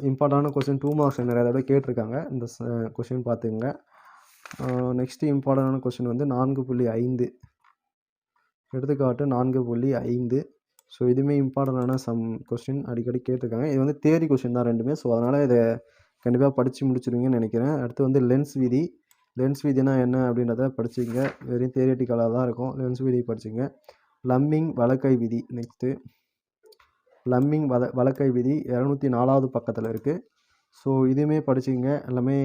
இம்பார்ட்டான கொஸ்டின் டூ மார்க்ஸ் நிறைய தடவை கேட்டிருக்காங்க. இந்த கொஸ்டின் பார்த்துங்க நெக்ஸ்ட்டு இம்பார்ட்டண்டான கொஸ்டின் வந்து நான்கு புள்ளி ஐந்து. எடுத்துக்காட்டு நான்கு புள்ளி ஐந்து. ஸோ இதுவுமே இம்பார்ட்டண்டான சம் கொஸ்டின் அடிக்கடி கேட்டிருக்காங்க. இது வந்து தேரி கொஸ்டின் தான் ரெண்டுமே. ஸோ அதனால் இதை கண்டிப்பாக படித்து முடிச்சிருவீங்கன்னு நினைக்கிறேன். அடுத்து வந்து லென்ஸ் விதி. லென்ஸ் விதினா என்ன அப்படின்றத படிச்சுங்க வெறும் தியரிட்டிக்கலாக தான் இருக்கும். லென்ஸ் விதி படிச்சுங்க லம்மிங் வழக்கை விதி. நெக்ஸ்ட்டு லம்மிங் வத வழக்கை விதி இரநூத்தி நாலாவது பக்கத்தில் இருக்குது ஸோ இதுவுமே படிச்சுங்க எல்லாமே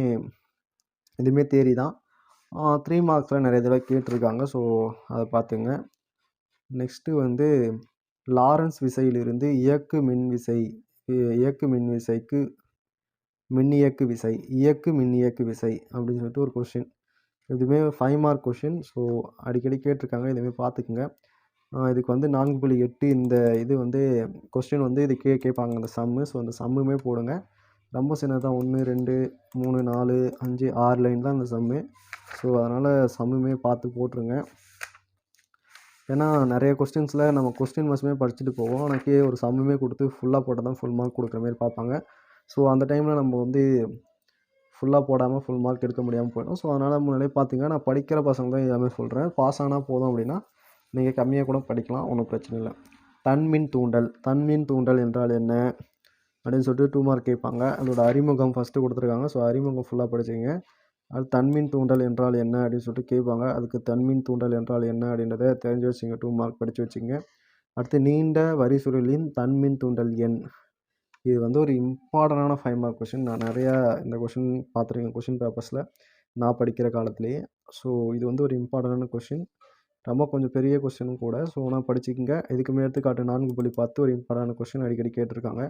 இதுவுமே தேரி தான். த்ரீ மார்க்ஸில் நிறைய தடவை கேட்டிருக்காங்க. ஸோ அதை பார்த்துங்க. நெக்ஸ்ட்டு வந்து லாரன்ஸ் விசையிலிருந்து இயக்கு மின் விசை இயக்கு மின் விசைக்கு மின்னியக்கு விசை இயக்கு மின்னியக்கு விசை அப்படின்னு சொல்லிட்டு ஒரு கொஷின் இதுவுமே ஃபைவ் மார்க் கொஷின் ஸோ அடிக்கடி கேட்டிருக்காங்க. இதுவுமே பார்த்துக்குங்க. இதுக்கு வந்து நான்கு புள்ளி எட்டு இந்த இது வந்து கொஸ்டின் வந்து இது கே கேட்பாங்க. அந்த சம்மு ஸோ அந்த சம்முமே போடுங்க. ரொம்ப சின்னதாக ஒன்று ரெண்டு மூணு நாலு அஞ்சு ஆறு லைன் தான் அந்த சம்மு ஸோ அதனால் சம்முமே பார்த்து போட்டுருங்க. ஏன்னா நிறைய கொஸ்டின்ஸில் நம்ம கொஸ்டின் மஸ்மே படிச்சுட்டு போவோம். ஆனால் கீழே ஒரு சம்முமே கொடுத்து ஃபுல்லாக போட்டால் தான் ஃபுல் மார்க் கொடுக்குற மாதிரி பார்ப்பாங்க. ஸோ அந்த டைமில் நம்ம வந்து ஃபுல்லாக போடாமல் ஃபுல் மார்க் எடுக்க முடியாமல் போயிடும். ஸோ அதனால் முன்னாடியே பார்த்துங்க. நான் படிக்கிற பசங்க தான் எல்லாமே சொல்கிறேன் பாஸ் ஆனால் போதும் அப்படின்னா நீங்கள் கம்மியாக கூட படிக்கலாம் ஒன்றும் பிரச்சனை இல்லை. தன்மின் தூண்டல். தன்மின் தூண்டல் என்றால் என்ன? அப்படின்னு சொல்லிட்டு டூ மார்க் கேட்பாங்க. அதோட அறிமுகம் ஃபஸ்ட்டு கொடுத்துருக்காங்க. ஸோ அறிமுகம் ஃபுல்லாக படிச்சிங்க அது தன்மின் தூண்டல் என்றால் என்ன அப்படின்னு சொல்லிட்டு கேட்பாங்க. அதுக்கு தன்மின் தூண்டல் என்றால் என்ன அப்படின்றத தெரிஞ்சு வச்சுங்க டூ மார்க் படித்து வச்சுங்க அடுத்து நீண்ட வரி சுருளின் தன்மின் தூண்டல் எண். இது வந்து ஒரு இம்பார்ட்டண்டான ஃபைவ் மார்க் கொஷின் நான் நிறையா இந்த கொஷின் பார்த்துருக்கேன். கொஷின் பேப்பர்ஸில் நான் படிக்கிற காலத்துலேயே. ஸோ இது வந்து ஒரு இம்பார்ட்டண்டான கொஷின் ரொம்ப கொஞ்சம் பெரிய கொஸ்டினும் கூட. ஸோ நான் படிச்சுக்கங்க. இதுக்கு மேல் எடுத்துக்காட்டு நான்கு புள்ளி பார்த்து ஒரு இம்பார்ட்டான கொஷின் அடிக்கடி கேட்டிருக்காங்க.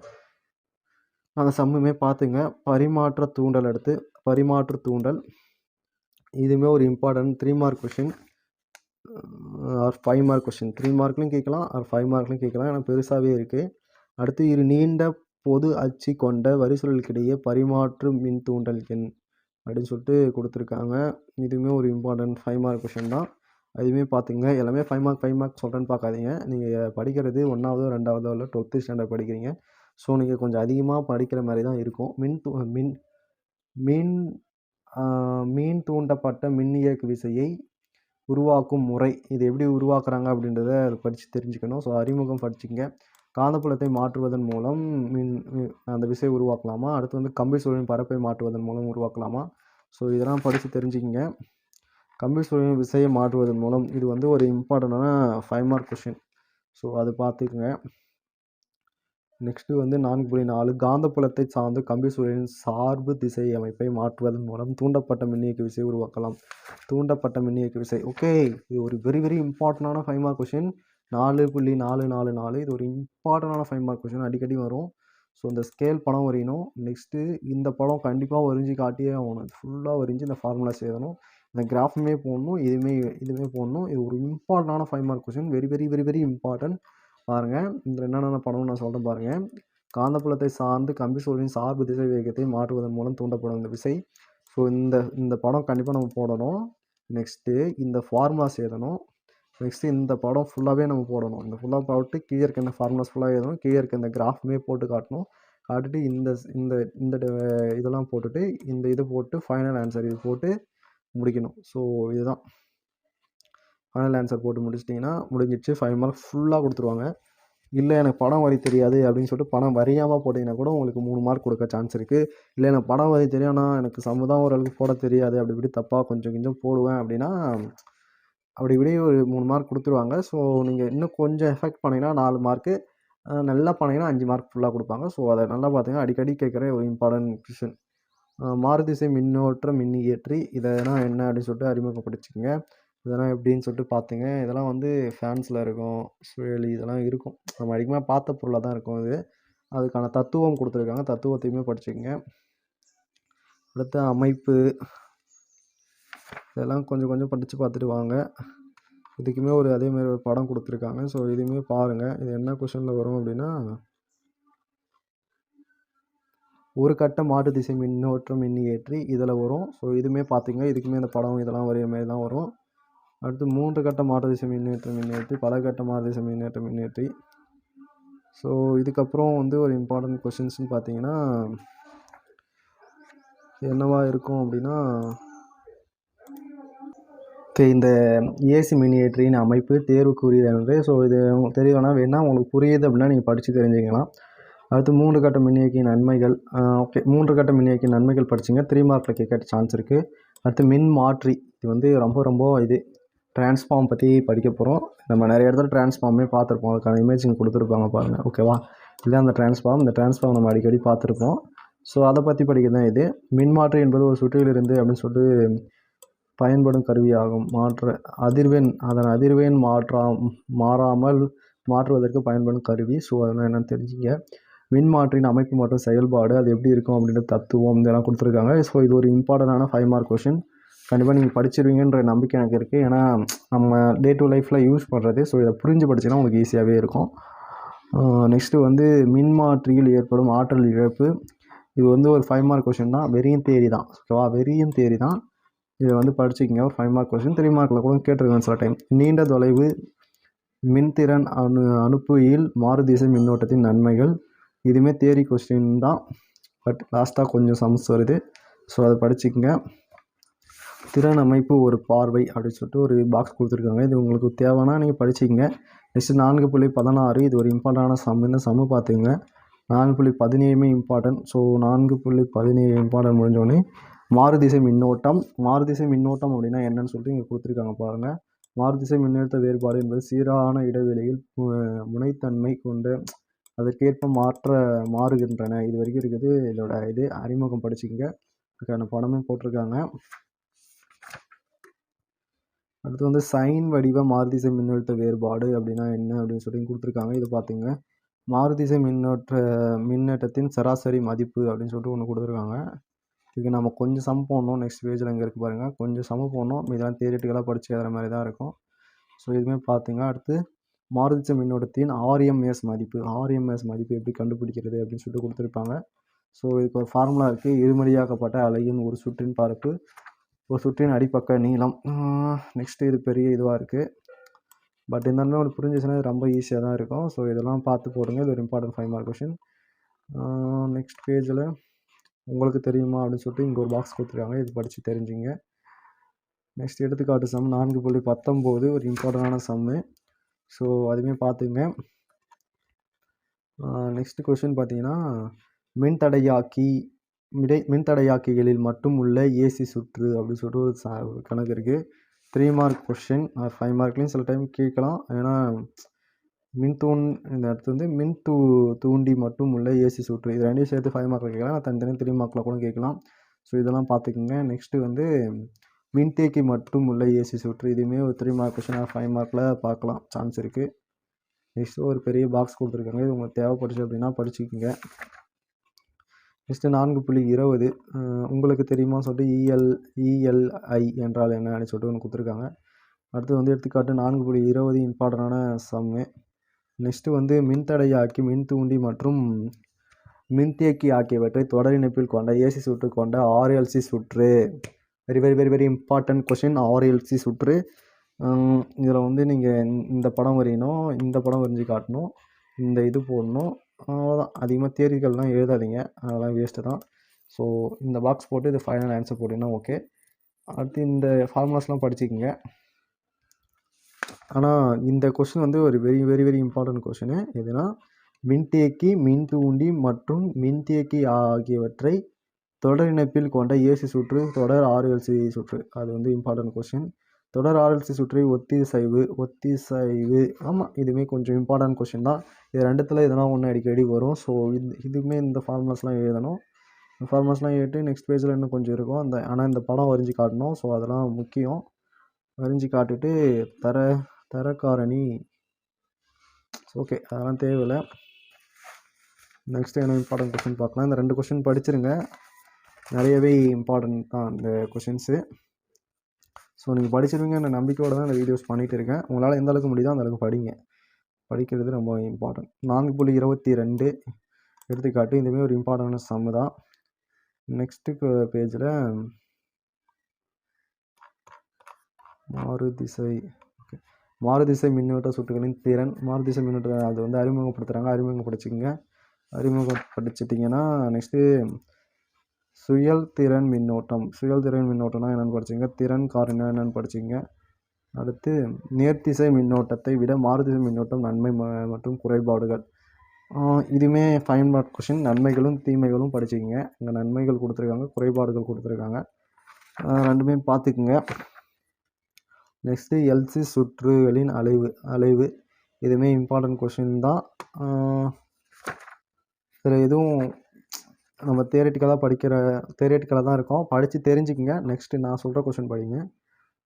அந்த சம்முமே பார்த்துங்க. பரிமாற்ற தூண்டல் எடுத்து பரிமாற்று தூண்டல். இதுவுமே ஒரு important three mark question or five mark question three மார்க்லையும் கேட்கலாம் ஆர் ஃபைவ் மார்க்லையும் கேட்கலாம். ஏன்னா பெருசாகவே இருக்குது அடுத்து இரு நீண்ட பொது அச்சு கொண்ட வரிசூழலுக்கிடையே பரிமாற்று மின் தூண்டல் எண் அப்படின்னு சொல்லிட்டு கொடுத்துருக்காங்க. இதுவுமே ஒரு இம்பார்ட்டன்ட் ஃபைவ் மார்க் கொஷின் தான். அதுவுமே பார்த்துங்க எல்லாமே ஃபைவ் மார்க் ஃபைவ் மார்க் சொல்கிறேன்னு பார்க்காதீங்க. நீங்கள் படிக்கிறது ஒன்றாவதோ ரெண்டாவதோ இல்லை டுவெல்த்து ஸ்டாண்டர்ட் படிக்கிறீங்க. ஸோ நீங்கள் கொஞ்சம் அதிகமாக படிக்கிற மாதிரி தான் இருக்கும். மின் தூ மின் மின் மீன் தூண்டப்பட்ட மின்னியக்கு விசையை உருவாக்கும் முறை. இது எப்படி உருவாக்குறாங்க அப்படின்றத அதை படித்து தெரிஞ்சுக்கணும். ஸோ அறிமுகம் படிச்சுங்க காந்தப்புலத்தை மாற்றுவதன் மூலம் மின் அந்த விசையை உருவாக்கலாமா? அடுத்து வந்து கம்பி சூழலின் பரப்பை மாற்றுவதன் மூலம் உருவாக்கலாமா? ஸோ இதெல்லாம் படித்து தெரிஞ்சுக்கிங்க. கம்பி விசையை மாற்றுவதன் மூலம் இது வந்து ஒரு இம்பார்ட்டண்டான ஃபைவ் மார்க் கொஷின் ஸோ அது பார்த்துக்குங்க. நெக்ஸ்ட்டு வந்து நான்கு புள்ளி நாலு. காந்தப்புலத்தை சார்ந்து கம்பி சூழலின் சார்பு திசை அமைப்பை மாற்றுவதன் மூலம் தூண்டப்பட்ட மின்னியக்கு விசை உருவாக்கலாம். தூண்டப்பட்ட மின்னியக்கு விசை. ஓகே இது ஒரு வெரி வெரி இம்பார்ட்டண்டான ஃபைவ் மார்க் கொஷின் நாலு புள்ளி நாலு நாலு நாலு. இது ஒரு இம்பார்ட்டண்டான ஃபைவ் மார்க் கொஷின் அடிக்கடி வரும். ஸோ இந்த ஸ்கேல் படம் வரையணும். நெக்ஸ்ட்டு இந்த படம் கண்டிப்பாக வரைஞ்சி காட்டியே ஆகணும். ஃபுல்லாக வரைஞ்சி இந்த ஃபார்முலாஸ் எழுதணும் இந்த கிராஃபுமே போடணும் இதுவுமே இதுவுமே போடணும். இது ஒரு இம்பார்ட்டண்டான five mark question very very very very important பாருங்கள் இதில் என்னென்ன படம்னு நான் சொல்கிறேன் பாருங்கள் காந்தப்புலத்தை சார்ந்து கம்பி சூழலின் சார்பு திசை வேகத்தை மாற்றுவதன் மூலம் தூண்டப்படும் இந்த விசை. ஸோ இந்த இந்த படம் கண்டிப்பாக நம்ம போடணும். நெக்ஸ்ட்டு இந்த ஃபார்முலாஸ் எழுதணும் நெக்ஸ்ட்டு இந்த படம் ஃபுல்லாகவே நம்ம போடணும். இந்த ஃபுல்லாக போட்டு கீழே இருக்க இந்த ஃபார்முலாஸ் ஃபுல்லாக எழுதணும். கீழே இருக்க இந்த கிராஃப்மே போட்டு காட்டணும். காட்டிட்டு இந்த இந்த இந்த ட- இதெல்லாம் போட்டுட்டு இந்த இது போட்டு ஃபைனல் ஆன்சர் இது போட்டு முடிக்கணும். ஸோ இதுதான். ஃபைனல் ஆன்சர் போட்டு முடிச்சிட்டிங்கன்னா முடிஞ்சிடுச்சு. ஃபைவ் மார்க் ஃபுல்லாக கொடுத்துருவாங்க. இல்லை எனக்கு படம் வரி தெரியாது அப்படின்னு சொல்லிட்டு படம் வரையாமல் போட்டிங்கன்னா கூட உங்களுக்கு மூணு மார்க் கொடுக்க சான்ஸ் இருக்குது இல்லை எனக்கு படம் வரி தெரியும்னா எனக்கு சமுதாயம் ஓரளவுக்கு போட தெரியாது. அப்படி இப்படி தப்பாக கொஞ்சம் கொஞ்சம் போடுவேன் அப்படின்னா அப்படி இப்படி ஒரு மூணு மார்க் கொடுத்துருவாங்க. ஸோ நீங்கள் இன்னும் கொஞ்சம் எஃபெக்ட் பண்ணிங்கன்னா நாலு மார்க்கு நல்லா பண்ணிங்கன்னா அஞ்சு மார்க் ஃபுல்லாக கொடுப்பாங்க. ஸோ அதை நல்லா பார்த்தீங்கன்னா அடிக்கடி கேட்குற ஒரு இம்பார்ட்டன்ட் கொஷின் மாறுதிசை மின்னோட்ட மின்னியற்றி இதெல்லாம் என்ன அப்படின்னு சொல்லிட்டு அறிமுகப்படுத்திக்கங்க. இதெல்லாம் எப்படின்னு சொல்லிட்டு பார்த்துங்க இதெல்லாம் வந்து ஃபேன்ஸில் இருக்கும் சுழலி இதெல்லாம் இருக்கும். நம்ம அதிகமாக பார்த்த பொருளாக தான் இருக்கும் இது. அதுக்கான தத்துவம் கொடுத்துருக்காங்க. தத்துவத்தையுமே படிச்சுக்கங்க. அடுத்த அமைப்பு. இதெல்லாம் கொஞ்சம் கொஞ்சம் படித்து பார்த்துட்டு வாங்க. இதுக்குமே ஒரு அதே மாதிரி ஒரு படம் கொடுத்துருக்காங்க. ஸோ இதுவுமே பாருங்கள் இது என்ன கொஷனில் வரும் அப்படின்னா ஒரு கட்ட மாற்று திசை மின்னோட்டம் மின்னியேற்றி இதில் வரும். ஸோ இதுவுமே பார்த்தீங்க இதுக்குமே இந்த படம் இதெல்லாம் வரைய மாதிரி தான் வரும். அடுத்து மூன்று கட்ட மாற்று திசை மின்னேற்றம் மின்னேற்றி பல கட்ட மாற்று திசை மின்னேற்றம் மின்னேற்றி ஸோ இதுக்கப்புறம் வந்து ஒரு இம்பார்ட்டன்ட் கொஷின்ஸ்னு பார்த்தீங்கன்னா என்னவா இருக்கும் அப்படின்னா ஓகே இந்த ஏசி மினியேட்டரின் அமைப்பு தேர்வுக்குரியது என்று. ஸோ இது தெரியலனா வேணால் உங்களுக்கு புரியுது அப்படின்னா நீங்கள் படித்து தெரிஞ்சுக்கலாம். அடுத்து மூன்று கட்ட மின்னியக்கி நன்மைகள் ஓகே மூன்று கட்ட மின்னியக்கி நன்மைகள் படிச்சிங்க. த்ரீ மார்க்கில் கேட்க சான்ஸ் இருக்குது அடுத்து மின் மாற்றி இது வந்து ரொம்ப ரொம்ப இது டிரான்ஸ்ஃபார்ம் பற்றி படிக்க போகிறோம் நம்ம நிறைய இடத்துல டிரான்ஸ்ஃபார்மே பார்த்துருப்போம். அதுக்கான இமேஜிங் கொடுத்துருப்பாங்க பாருங்கள் ஓகேவா இதுதான் அந்த டிரான்ஸ்ஃபார்ம் இந்த டிரான்ஸ்ஃபார்ம் நம்ம அடிக்கடி பார்த்துருப்போம். ஸோ அதை பற்றி படிக்க தான் இது மின்மாற்றி என்பது ஒரு சுற்றிலிருந்து அப்படின்னு சொல்லிட்டு பயன்படும் கருவியாகும். மாற்ற அதிர்வெண் அதன் அதிர்வெண் மாற்றா மாறாமல் மாற்றுவதற்கு பயன்படும் கருவி. ஸோ அதெல்லாம் என்னென்னு தெரிஞ்சுங்க. மின்மாற்றின் அமைப்பு மற்றும் செயல்பாடு அது எப்படி இருக்கும் அப்படின்ற தத்துவம் இதெல்லாம் கொடுத்துருக்காங்க. ஸோ இது ஒரு இம்பார்ட்டண்டான ஃபைவ் மார்க் கொஷின் கண்டிப்பாக நீங்கள் படிச்சிருவீங்கன்ற நம்பிக்கை எனக்கு இருக்குது ஏன்னா நம்ம டே டு லைஃப்பில் யூஸ் பண்ணுறது ஸோ இதை புரிஞ்சு படிச்சிங்கன்னா உங்களுக்கு ஈஸியாகவே இருக்கும். நெக்ஸ்ட்டு வந்து மின்மாற்றியில் ஏற்படும் ஆற்றல் இழப்பு. இது வந்து ஒரு ஃபைவ் மார்க் கொஷின் தான். வெறியும் தேரி தான். ஓகேவா வெறியும் தேரி தான். இதை வந்து படிச்சுக்கிங்க. ஒரு ஃபைவ் மார்க் கொஷின் த்ரீ மார்க்கில் கூட கேட்டிருக்கேன் சில டைம் நீண்ட தொலைவு மின்திறன் அனு அனுப்புயில் மாறுதிசை மின்னோட்டத்தின் நன்மைகள். இதுவுமே தேரி கொஸ்டின் தான். பட் லாஸ்ட்டாக கொஞ்சம் சம்ஸ் வருது. ஸோ அதை படிச்சுக்கங்க. திறன் அமைப்பு ஒரு பார்வை அப்படின்னு சொல்லிட்டு ஒரு பாக்ஸ் கொடுத்துருக்காங்க. இது உங்களுக்கு தேவைன்னா நீங்கள் படிச்சுக்கங்க. நெக்ஸ்ட்டு நான்கு புள்ளி பதினாறு இது ஒரு இம்பார்ட்டண்டான சம் இந்த சம்மு பார்த்துங்க நான்கு புள்ளி பதினேழுமே இம்பார்ட்டன்ட் ஸோ நான்கு புள்ளி பதினேழு இம்பார்ட்டன்ட் முடிஞ்சோடனே மாறுதிசை மின்னோட்டம். மாறுதிசை மின்னோட்டம் அப்படின்னா என்னன்னு சொல்லிட்டு இங்கே கொடுத்துருக்காங்க பாருங்கள் மாறுதிசை மின்னழுத்த வேறுபாடு என்பது சீரான இடைவெளியில் முனைத்தன்மை கொண்டு அதற்கேற்ப மாற்ற மாறுகின்றன. இது வரைக்கும் இருக்குது. இதோட இது அறிமுகம் படிச்சுக்கங்க. அதுக்கான படமும் போட்டிருக்காங்க. அடுத்து வந்து சைன் வடிவ மாறுதிசை மின்னழுத்த வேறுபாடு அப்படின்னா என்ன அப்படின்னு சொல்லி கொடுத்துருக்காங்க. இது பார்த்துங்க. மாறுதிசை மின்னோட்ட மின்னேற்றத்தின் சராசரி மதிப்பு அப்படின்னு சொல்லிட்டு ஒன்று கொடுத்துருக்காங்க. இதுக்கு நம்ம கொஞ்சம் சம் போடணும். நெக்ஸ்ட் பேஜில் இங்கே இருக்குது பாருங்கள் கொஞ்சம் சம போடணும். இதெல்லாம் தியரிட்டிக்கலாக படிச்சு எழுதுற மாதிரி தான் இருக்கும். ஸோ இதுவுமே பார்த்துங்க. அடுத்து மாறுதிசை மின்னோட்டத்தின் ஆர்எம்எஸ் மதிப்பு. ஆர்எம்எஸ் மதிப்பு எப்படி கண்டுபிடிக்கிறது அப்படின்னு சொல்லிட்டு கொடுத்துருப்பாங்க. ஸோ இதுக்கு ஒரு ஃபார்முலா இருக்குது இருமடியாக்கப்பட்ட அலையின் ஒரு சுற்றின் பரப்பு ஒரு சுற்றின் அடிப்பக்க நீளம். நெக்ஸ்ட்டு இது பெரிய இதுவாக இருக்குது பட் இருந்தாலுமே உங்களுக்கு புரிஞ்சிச்சுன்னா இது ரொம்ப ஈஸியாக தான் இருக்கும். ஸோ இதெல்லாம் பார்த்து போடுங்க. இது ஒரு important five mark question next பேஜில் உங்களுக்கு தெரியுமா அப்படின்னு சொல்லிட்டு இங்கே ஒரு பாக்ஸ் கொடுத்துருக்காங்க. இது படித்து தெரிஞ்சுங்க. நெக்ஸ்ட் எடுத்துக்காட்டு சம் நான்கு புள்ளி பத்தொம்போது. ஒரு இம்பார்ட்டண்டான சம்மு ஸோ அதுவுமே பார்த்துங்க நெக்ஸ்ட் கொஷின் பார்த்தீங்கன்னா மின்தடையாக்கி மிடை மின்தடையாக்கிகளில் மட்டும் உள்ள ஏசி சுற்று அப்படின்னு சொல்லிட்டு ஒரு ச கணக்கு இருக்குது த்ரீ மார்க் கொஷின் ஃபைவ் மார்க்லேயும் சில டைம் கேட்கலாம். ஏன்னா மின்தூண் இந்த இடத்துல வந்து மின் தூ தூண்டி மட்டும் உள்ள ஏசி சுற்று. இது ரெண்டையும் சேர்த்து ஃபைவ் மார்க்கில் கேட்கலாம். தனித்தனி த்ரீ மார்க்கில் கூட கேட்கலாம். ஸோ இதெல்லாம் பார்த்துக்குங்க நெக்ஸ்ட்டு வந்து மின்தேக்கி மட்டும் உள்ள ஏசி சுற்று. இதுவுமே ஒரு த்ரீ மார்க் கொஷின் ஃபைவ் மார்க்கில் பார்க்கலாம் சான்ஸ் இருக்குது நெக்ஸ்ட்டு ஒரு பெரிய பாக்ஸ் கொடுத்துருக்காங்க. இது உங்களுக்கு தேவைப்படுச்சு அப்படின்னா படிச்சுக்கோங்க. நெக்ஸ்ட்டு நான்கு புள்ளி இருபது. உங்களுக்கு தெரியுமா சொல்லிட்டு இஎல் இஎல்ஐ என்றால் என்ன அப்படின்னு சொல்லிட்டு ஒன்று கொடுத்துருக்காங்க. அடுத்து வந்து எடுத்துக்காட்டு நான்கு புள்ளி இருபது இம்பார்ட்டண்டான சம்மு நெக்ஸ்ட்டு வந்து மின்தடையாக்கி மின்தூண்டி மற்றும் மின்தேக்கி ஆகியவற்றை தொடர் இணைப்பில் கொண்ட ஏசி சுற்று கொண்ட ஆர்எல்சி சுற்று. Very very very very important question RLC சுற்று. இதில் வந்து நீங்கள் இந்த படம் வரையணும் இந்த படம் வரைஞ்சி காட்டணும் இந்த இது போடணும். அவ்வளோதான் அதிகமாக தியரிகள்லாம் எழுதாதீங்க. அதெல்லாம் வேஸ்ட்டு தான். ஸோ இந்த பாக்ஸ் போட்டு இது ஃபைனல் ஆன்சர் போட்டிங்கன்னா ஓகே அடுத்து இந்த ஃபார்முலாஸ்லாம் படிச்சுக்கோங்க. ஆனால் இந்த கொஷின் வந்து ஒரு very very very important question எதுனா மின்தேக்கி மின்தூண்டி மற்றும் மின்தேக்கி ஆகியவற்றை தொடர் இணைப்பில் கொண்ட ஏசி சுற்று தொடர் ஆர்எல்சி சுற்று. அது வந்து இம்பார்ட்டன்ட் கொஷின் தொடர் ஆர்எல்சி சுற்றை ஒத்திசைவு ஒத்திசைவு. ஆமாம் இதுவுமே கொஞ்சம் இம்பார்ட்டன்ட் கொஷின் தான். இது ரெண்டுத்தில் எதனா ஒன்று அடிக்கடி வரும். ஸோ இது இதுவுமே இந்த ஃபார்முலாஸ்லாம் எழுதணும். இந்த ஃபார்முலாஸ்லாம் எழுதிட்டு நெக்ஸ்ட் பேஜில் இன்னும் கொஞ்சம் இருக்கும். அந்த ஆனால் இந்த படம் வரைஞ்சி காட்டணும். ஸோ அதெல்லாம் முக்கியம். வரைஞ்சி காட்டிட்டு தர தரக்காரணி. ஓகே அதெல்லாம் தேவையில்லை. நெக்ஸ்ட்டு என்ன இம்பார்ட்டன்ட் கொஷின் பார்க்கலாம். இந்த ரெண்டு கொஷின் படிச்சிருங்க. நிறையவே இம்பார்ட்டன்ட் தான் இந்த கொஷின்ஸு ஸோ நீங்கள் படிச்சிருவீங்கன்ற நம்பிக்கையோடு தான் இந்த வீடியோஸ் பண்ணிகிட்டு இருக்கேன். உங்களால் எந்த அளவுக்கு முடியுதோ அந்த அளவுக்கு படிங்க. படிக்கிறது ரொம்ப இம்பார்ட்டன்ட் நான்கு புள்ளி இருபத்தி ரெண்டு எடுத்துக்காட்டு இதுவுமே ஒரு இம்பார்ட்டண்டான சம்மு தான். நெக்ஸ்ட்டு பேஜில் மாறுதிசை. ஓகே மாறுதிசை மின்னோட்ட சுட்டுகளின் திறன். மாறுதிசை மின்னோட்ட அது வந்து அறிமுகப்படுத்துகிறாங்க அறிமுகப்படுத்திக்கங்க. அறிமுகப்படுத்திட்டிங்கன்னா நெக்ஸ்ட்டு சுயல் திறன் மின்னோட்டம். சுயல் திறன் மின்னோட்டம்னா என்னென்னு படிச்சிங்க திறன் காரணம் என்னென்னு படிச்சிங்க அடுத்து நேர்த்திசை மின்னோட்டத்தை விட மாறுதிசை மின்னோட்டம் நன்மை மற்றும் குறைபாடுகள். இதுவுமே ஃபைன் மார்க் கொஷின் நன்மைகளும் தீமைகளும் படிச்சுக்கங்க. இங்கே நன்மைகள் கொடுத்துருக்காங்க குறைபாடுகள் கொடுத்துருக்காங்க. ரெண்டுமே பார்த்துக்குங்க. நெக்ஸ்ட்டு எல்சி சுற்றுகளின் அலைவு அலைவு. இதுவுமே இம்பார்ட்டன்ட் கொஷின் தான். இதில் எதுவும் நம்ம தியரட்டிக்கலாக படிக்கிற தியரட்டிக்கலாக தான் இருக்கோம். படித்து தெரிஞ்சுக்கங்க. நெக்ஸ்ட்டு நான் சொல்கிற கொஷின் படிங்க.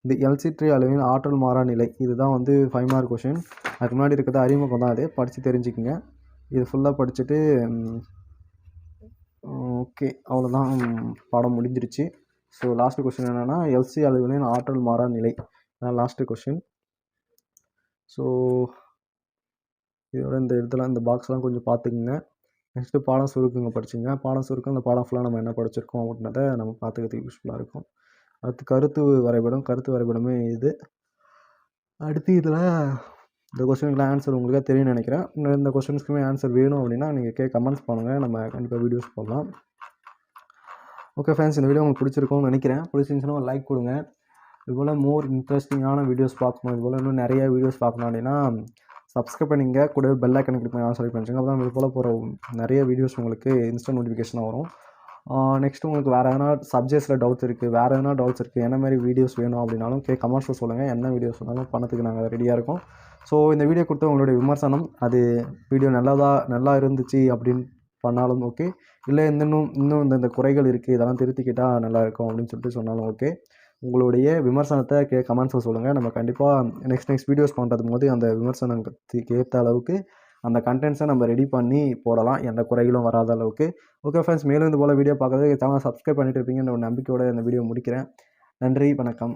இது எல்சிட்ரி அளவின் ஆற்றல் மாறா நிலை இதுதான் வந்து ஃபைவ் மார்க் கொஷின் அதுக்கு முன்னாடி இருக்கிறது அறிமுகம் தான் அது. படித்து தெரிஞ்சுக்கங்க. இது ஃபுல்லாக படிச்சுட்டு ஓகே அவ்வளோதான் பாடம் முடிஞ்சிருச்சு. ஸோ லாஸ்ட்டு கொஷின் என்னென்னா எல்சி அளவின் ஆற்றல் மாறா நிலை. அதான் லாஸ்ட்டு கொஷின் ஸோ இதோட இந்த இடத்துல இந்த பாக்ஸ்லாம் கொஞ்சம் பார்த்துக்குங்க. நெக்ஸ்ட்டு பாடம் சுருக்குங்க படிச்சிங்க. பாடம் சுருக்கம் அந்த பாடம் ஃபுல்லாக நம்ம என்ன படிச்சிருக்கோம் அப்படின்றத நம்ம பார்த்துக்கிறதுக்கு யூஸ்ஃபுல்லாக இருக்கும். அடுத்து கருத்து வரைபடம். கருத்து வரைபடமே இது. அடுத்து இதில் இந்த கொஸ்டினுக்குலாம் ஆன்சர் உங்களுக்கே தெரியும்னு நினைக்கிறேன். இந்த கொஸ்டின்ஸ்க்குமே ஆன்சர் வேணும் அப்படின்னா நீங்கள் கே கமெண்ட்ஸ் பண்ணுங்கள் நம்ம கண்டிப்பாக வீடியோஸ் போடலாம். ஓகே ஃப்ரெண்ட்ஸ் இந்த வீடியோ உங்களுக்கு பிடிச்சிருக்கும்னு நினைக்கிறேன். பிடிச்சிருந்துச்சுன்னா ஒரு லைக் கொடுங்க. இதுபோல் மோர் இன்ட்ரெஸ்டிங்கான வீடியோஸ் பார்க்கணும். இதுபோல் இன்னும் நிறைய வீடியோஸ் பார்க்கணும் அப்படின்னா சப்ஸ்கிரைப் பண்ணிங்க. கூடவே பெல் ஐக்கன் கிளிக் பண்ணி ஆன்சர் பண்ணிச்சுங்க அப்போ தான் இது போல் போகிற நிறைய வீடியோஸ் உங்களுக்கு இன்ஸ்டன்ட் நோட்டிஃபிகேஷனாக வரும். நெக்ஸ்ட் உங்களுக்கு வேறு எதனா சப்ஜெக்ட்ஸில் டவுட்ஸ் இருக்குது வேறு எதனா டவுட்ஸ் இருக்குது என்ன மாதிரி வீடியோஸ் வேணும் அப்படின்னாலும் கே கமெண்ட்ஸில் சொல்லுங்கள் என்ன வீடியோஸ் வேணாலும் பண்ணதுக்கு நாங்கள் ரெடியாக இருக்கோம். ஸோ இந்த வீடியோ கொடுத்த உங்களுடைய விமர்சனம் அது வீடியோ நல்லதாக நல்லா இருந்துச்சு அப்படின்னு பண்ணாலும் ஓகே இல்லை இன்னும் இன்னும் இந்த இந்த குறைகள் இருக்குது இதெல்லாம் திருத்திக்கிட்டால் நல்லாயிருக்கும் அப்படின்னு சொல்லிட்டு சொன்னாலும் ஓகே உங்களுடைய விமர்சனத்தை கே கமெண்ட்ஸில் சொல்லுங்கள் நம்ம கண்டிப்பாக நெக்ஸ்ட் நெக்ஸ்ட் வீடியோஸ் பண்ணுறது போது அந்த விமர்சனத்துக்கு ஏற்ற அளவுக்கு அந்த கண்டென்ட்ஸை நம்ம ரெடி பண்ணி போடலாம். எந்த குறைகளும் வராத அளவுக்கு. ஓகே ஃப்ரெண்ட்ஸ் மேலும் இது போல் வீடியோ பார்க்குறதுக்கு சேனல் சப்ஸ்கிரைப் பண்ணிட்டு இருப்பீங்கன்ற ஒரு நம்பிக்கையோட இந்த வீடியோ முடிக்கிறேன். நன்றி வணக்கம்.